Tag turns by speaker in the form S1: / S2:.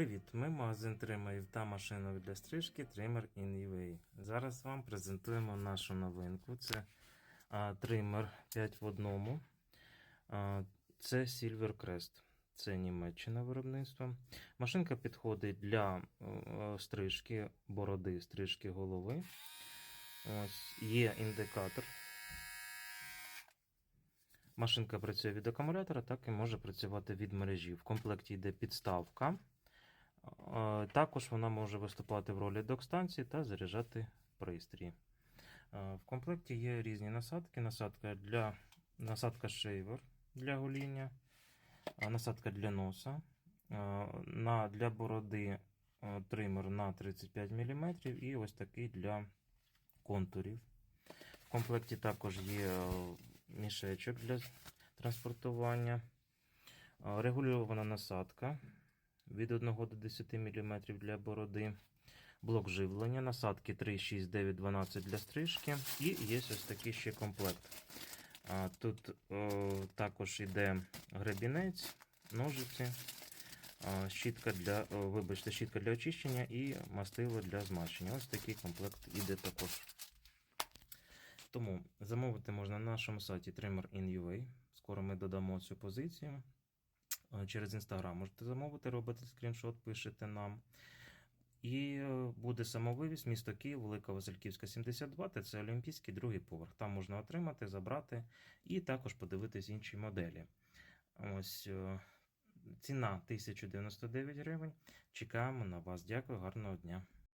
S1: Привіт! Ми магазин тримерів та машинок для стрижки Trimmer in UA. Зараз вам презентуємо нашу новинку. Це а, тример 5 в одному. А, це Silvercrest. Це Німеччина виробництво. Машинка підходить для е, стрижки бороди, стрижки голови. Ось Є індикатор. Машинка працює від акумулятора, так і може працювати від мережі. В комплекті йде підставка. Е, Також вона може виступати в ролі док-станції та заряджати пристрій. Е, В комплекті є різні насадки. Насадка для насадка шейвер для гоління, е, насадка для носа, для бороди тример на 35 мм і ось такий для контурів. В комплекті також є мішечок для транспортування, регульована насадка від 1 до 10 мм для бороди, блок живлення, насадки 3, 6, 9, 12 для стрижки. І є ось такий ще комплект. Тут о, також йде гребінець, ножиці, щітка для, о, вибачте, щітка для очищення і мастило для змащення. Ось такий комплект іде також. Тому замовити можна на нашому сайті Trimmer in UA. Скоро ми додамо цю позицію. Е, Через Інстаграм. можете замовити, робите скріншот, пишете нам. І е, буде самовивіз, місто Київ, Велика Васильківська, 72, та це Олімпійський другий поверх. Там можна отримати, забрати і також подивитись інші моделі. Ось е, ціна 1099 гривень. Чекаємо на вас. Дякую, гарного дня.